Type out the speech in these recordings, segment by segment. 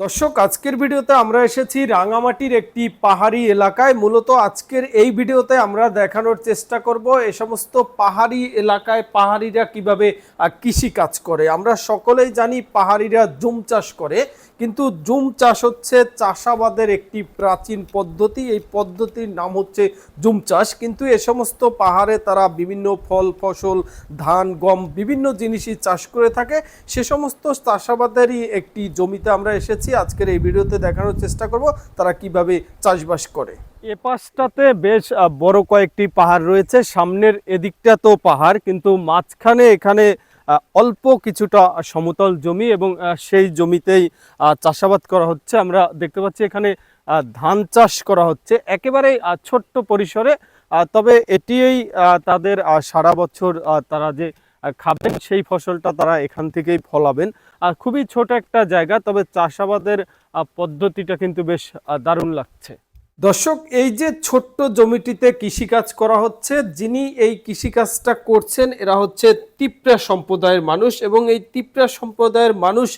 দর্শক, আজকের ভিডিওতে আমরা এসেছি রাঙামাটির একটি পাহাড়ি এলাকায়। মূলত আজকের এই ভিডিওতে আমরা দেখানোর চেষ্টা করব এ সমস্ত পাহাড়ি এলাকায় পাহাড়িরা কীভাবে কৃষি কাজ করে। আমরা সকলেই জানি পাহাড়িরা জুম চাষ করে, কিন্তু জুম চাষ হচ্ছে চাষাবাদের একটি প্রাচীন পদ্ধতি। এই পদ্ধতির নাম হচ্ছে জুম চাষ। কিন্তু এ সমস্ত পাহাড়ে তারা বিভিন্ন ফল, ফসল, ধান, গম, বিভিন্ন জিনিসই চাষ করে থাকে। সে সমস্ত চাষাবাদেরই একটি জমিতে আমরা এসেছি। আজকের এই ভিডিওতে দেখানোর চেষ্টা করব তারা কীভাবে চাষবাস করে। এ পাশটাতে বেশ বড় কয়েকটি পাহাড় রয়েছে, সামনের এদিকটা তো পাহাড়, কিন্তু মাঝখানে এখানে অল্প কিছুটা সমতল জমি এবং সেই জমিতেই চাষাবাদ করা হচ্ছে। আমরা দেখতে পাচ্ছি এখানে ধান চাষ করা হচ্ছে, একেবারেই ছোট্ট পরিসরে। তবে এটিই তাদের সারা বছর তারা যে খাবেন সেই ফসলটা তারা এখান থেকেই ফলাবেন। আর খুবই ছোট একটা জায়গা, তবে চাষাবাদের পদ্ধতিটা কিন্তু বেশ দারুণ লাগছে। দর্শক, এই যে ছোট্ট জমিটিতে কৃষিকাজ করা হচ্ছে, যিনি এই কৃষিকাজটা করছেন, এরা হচ্ছে তিপ্রা সম্প্রদায়ের মানুষ এবং এই তিপ্রা সম্প্রদায়ের মানুষ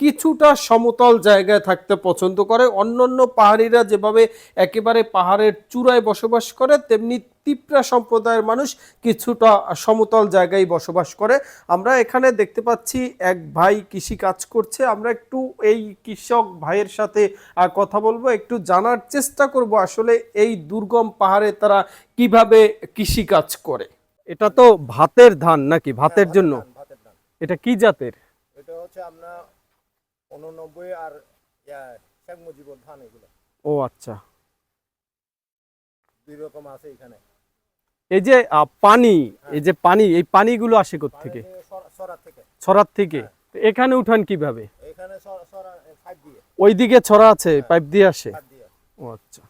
কিছুটা সমতল জায়গায় থাকতে পছন্দ করে। অন্যান্য পাহাড়িরা যেভাবে একেবারে পাহাড়ের চূড়ায় বসবাস করে, তেমনি তিপ্রা সম্প্রদায়ের মানুষ কিছুটা সমতল জায়গায় বসবাস করে। আমরা এখানে দেখতে পাচ্ছি এক ভাই কৃষি কাজ করছে। আমরা একটু এই কৃষক ভাইয়ের সাথে কথা বলব। একটু জানার চেষ্টা করব আসলে এই দুর্গম পাহাড়ে তারা কীভাবে কৃষি কাজ করে। এটা তো ভাতের ধান নাকি? ভাতের জন্য? ভাতের ধান। এটা কি জাতের? এটা হচ্ছে আপনার উননব্বই আর শেখ মুজিবুর ধান এগুলো। ও আচ্ছা। দুই রকম আছে এখানে। এই যে পানি এই যে পানি এই পানিগুলো আসে থেকে। ছড়ার থেকে? তো এখানে উঠান কীভাবে? ওইদিকে ছড়া আছে পাইপ দিয়ে আসে? ও আচ্ছা।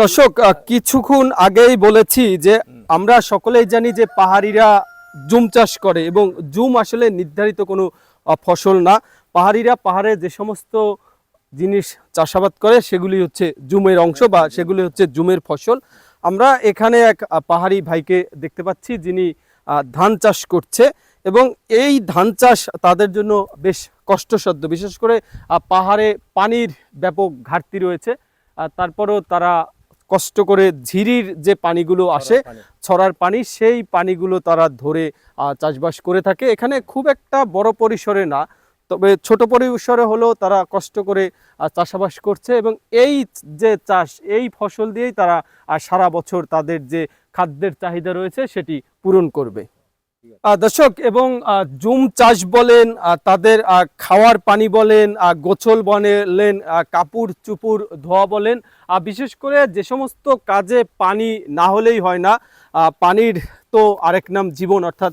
দর্শক কিছুক্ষণ আগেই বলেছি যে আমরা সকলেই জানি যে পাহাড়িরা জুম চাষ করে এবং জুম আসলে নির্ধারিত কোনো ফসল না। পাহাড়িরা পাহাড়ে যে সমস্ত জিনিস চাষাবাদ করে সেগুলি হচ্ছে জুমের অংশ বা সেগুলি হচ্ছে জুমের ফসল। আমরা এখানে এক পাহাড়ি ভাইকে দেখতে পাচ্ছি যিনি ধান চাষ করছে এবং এই ধান চাষ তাদের জন্য বেশ কষ্টসাধ্য। বিশেষ করে পাহাড়ে পানির ব্যাপক ঘাটতি রয়েছে তারপরেও তারা কষ্ট করে ঝিরির যে পানিগুলো আসে ছড়ার পানি সেই পানিগুলো তারা ধরে চাষবাস করে থাকে। এখানে খুব একটা বড় পরিসরে না তবে ছোট পরিসরে হলেও তারা কষ্ট করে চাষাবাস করছে এবং এই যে চাষ, এই ফসল দিয়েই তারা সারা বছর তাদের যে খাদ্যের চাহিদা রয়েছে সেটি পূরণ করবে। দর্শক এবং জুম চাষ বলেন তাদের খাওয়ার পানি বলেন গোছল বলেন কাপড় চুপুর ধোয়া বলেন বিশেষ করে যে সমস্ত কাজে পানি না হলেই হয় না পানির তো আরেক নাম জীবন, অর্থাৎ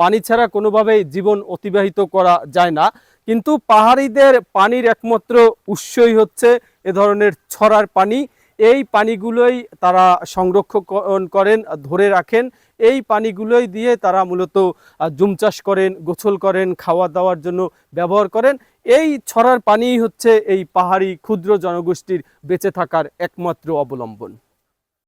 পানি ছাড়া কোনোভাবেই জীবন অতিবাহিত করা যায় না। কিন্তু পাহাড়িদের পানির একমাত্র উৎসই হচ্ছে এ ধরনের ছড়ার পানি। এই পানিগুলোই তারা সংরক্ষণ করেন, ধরে রাখেন। এই পানিগুলোই দিয়ে তারা মূলত জুম চাষ করেন, গোসল করেন, খাওয়া দাওয়ার জন্য ব্যবহার করেন। এই ছড়ার পানিই হচ্ছে এই পাহাড়ি ক্ষুদ্র জনগোষ্ঠীর বেঁচে থাকার একমাত্র অবলম্বন।